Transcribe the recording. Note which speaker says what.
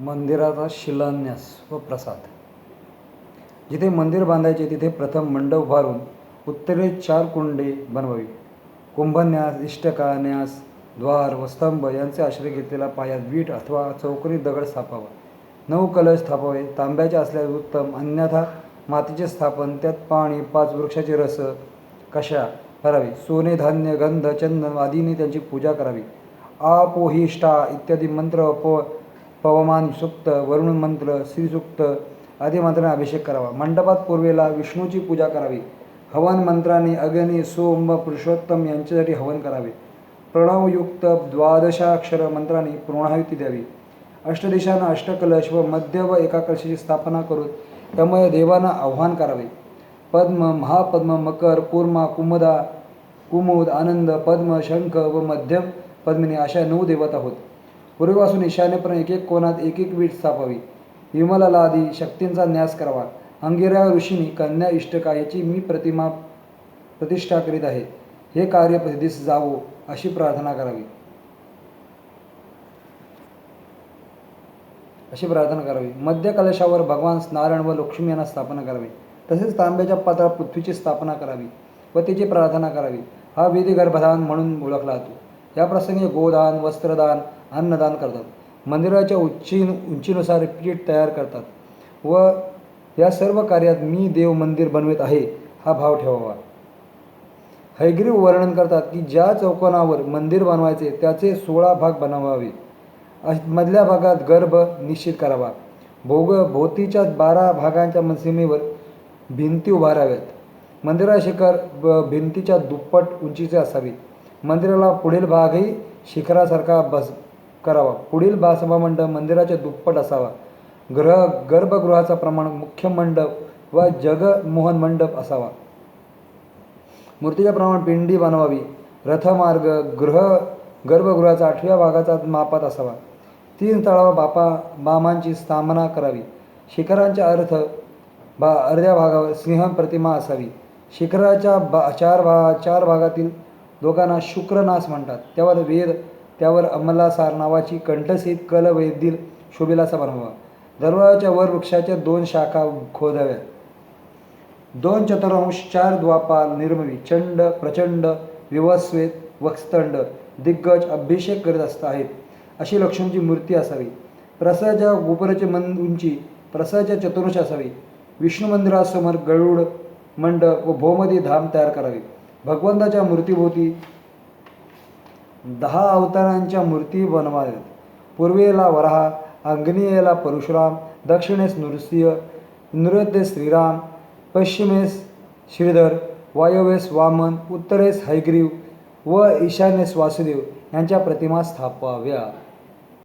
Speaker 1: मंदिराचा शिलान्यास व प्रसाद. जिथे मंदिर बांधायचे तिथे प्रथम मंडप उभारून उत्तरेत चार कुंडे बनवावी. कुंभन्यास इष्टकान्यास द्वार व स्तंभ यांचे आश्रय घेतलेला पायात वीट अथवा चौकरी दगड स्थापावा. नऊ कलश स्थापावे. तांब्याचे असल्यास उत्तम अन्यथा मातीचे स्थापन त्यात पाणी पाच वृक्षाचे रस कशा करावी सोने धान्य गंध चंदन आदींनी त्यांची पूजा करावी. आपोहिष्ठा इत्यादी मंत्र प पवमान सुक्त वरुण मंत्र श्रीसुक्त आदी मंत्राने अभिषेक करावा. मंडपात पूर्वेला विष्णूची पूजा करावी. हवन मंत्राने अग्नी सोम पुरुषोत्तम यांच्यासाठी हवन करावे. प्रणवयुक्त द्वादशाक्षर मंत्राने पूर्णाहुती द्यावी. अष्टदिशांना अष्टकलश व मध्य व एकाकलशाची स्थापना करून त्यामुळे देवांना आव्हान करावे. पद्म महापद्म मकर पूर्मा कुमुदा कुमुद आनंद पद्म शंख व मध्यम पद्मिनी अशा नऊ देवता होत. पूर्वीपासून ईशान्यपर्यंत एक एक कोणात एक एक वीट स्थापावी. विमलाला आधी शक्तींचा न्यास करावा. अंगिरा ऋषींनी कन्या इष्टका याची मी प्रतिमा प्रतिष्ठा करीत आहे. हे कार्य प्रसिद्धीस जावो अशी प्रार्थना करावी. अशी प्रार्थना करावी. मध्य कलशावर भगवान नारायण व लक्ष्मी यांना स्थापना करावी. तसेच तांब्याच्या पात्रात पृथ्वीची स्थापना करावी व तिची प्रार्थना करावी. हा विधी गर्भदान म्हणून ओळखला जातो. या प्रसंगी गोदान वस्त्रदान अन्नदान करतात. मंदिराच्या उंची उंचीनुसार पीठ तयार करतात व या सर्व कार्यात मी देव मंदिर बनवित आहे हा भाव ठेवावा. हैग्रीव वर्णन करतात की ज्या चौकोनावर मंदिर बनवायचे त्याचे सोळा भाग बनवावे. मधल्या भागात गर्भ निश्चित करावा. भोग भोवतीच्या बारा भागांच्या म- सीमेवर भिंती उभाराव्यात. मंदिरा शिखर ब भिंतीच्या दुप्पट उंचीचे असावे. मंदिराला पुढील भागही शिखरासारखा बस करावा. पुढील बासभा सभामंडप मंदिराच्या दुप्पट असावा. ग्रह गर्भगृहाचा प्रमाण मुख्य मंडप व जगमोहन मंडप असावा. मूर्तीच्या प्रमाण पिंडी बनवावी. रथमार्ग गृह गर्भगृहाचा आठव्या भागाचा मापात असावा. तीन तळावर बापा बामांची स्थापना करावी. शिखरांच्या अर्थ बा अर्ध्या भागावर सिंह प्रतिमा असावी. शिखराच्या बा चार भा चार भागातील लोकांना शुक्रनास म्हणतात. त्यावर वेद त्यावर अमलासार नावाची कंठसीत कल वेदील शोभिलासा बनवा दरवाजाच्या वर वृक्षाच्या दोन शाखा खोदाव्यात. दोन चतुर्ंश चार द्वापाल निर्मवी चंड प्रचंड विवस्वेत वक्स्तंड दिग्गज अभिषेक करीत असता आहेत अशी लक्ष्मीची मूर्ती असावी. प्रसाच्या गोपुराची मन उंची प्रसाच्या चतुर्श असावी. विष्णू मंदिरासमोर गरुड मंडप व भौमदी धाम तयार करावे. भगवंताच्या मूर्तीभोवती दहा अवतारांच्या मूर्ती बनवाव्यात. पूर्वेला वराहा आग्नेयेला परशुराम दक्षिणेस नृसिंह नृत्येस श्रीराम पश्चिमेस श्रीधर वायव्येस वामन उत्तरेस हैग्रीव व ईशान्येस वासुदेव यांच्या प्रतिमा स्थापाव्या